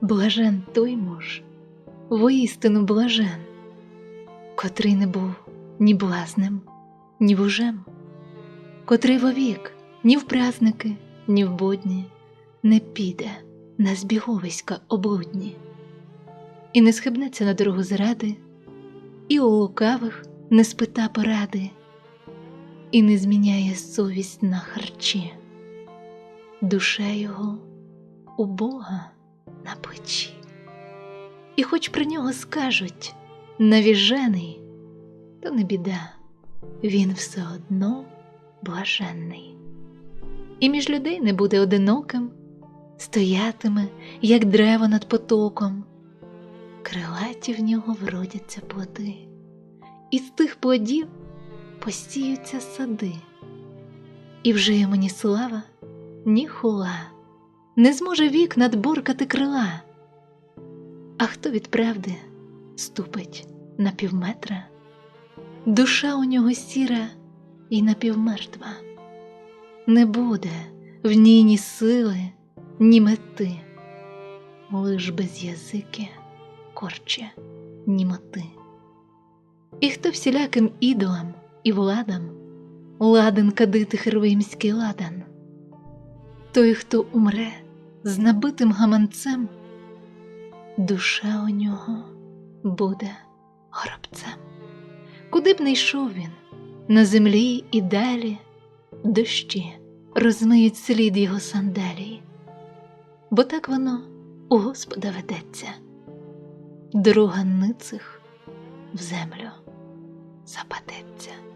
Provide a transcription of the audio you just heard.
блажен той муж, воістину блажен, котрий не був ні блазнем, ні вужем, котрий вовік ні в праздники, ні в будні не піде на збіговиська облудні, і не схибнеться на дорогу зради, і у лукавих не спита поради, і не зміняє совість на харчі, душа його у Бога на плечі. І хоч про нього скажуть навіжений, то не біда, він все одно блаженний. І між людей не буде одиноким, стоятиме, як древо над потоком. Крилаті в нього вродяться плоди, і з тих плодів посіються сади. І вже йому ні слава, ні хула, не зможе вік надборкати крила. А хто від правди ступить на півметра, душа у нього сіра і напівмертва. Не буде в ній ні сили, ні мети, лиш без язики корче німоти. І хто всіляким ідолам і владам ладен кадити хервимський ладан, той, хто умре з набитим гаманцем, душа у нього буде горобцем. Куди б не йшов він, на землі і далі дощі розмиють слід його сандалій, бо так воно у Господа ведеться, дорога ницих в землю западеться.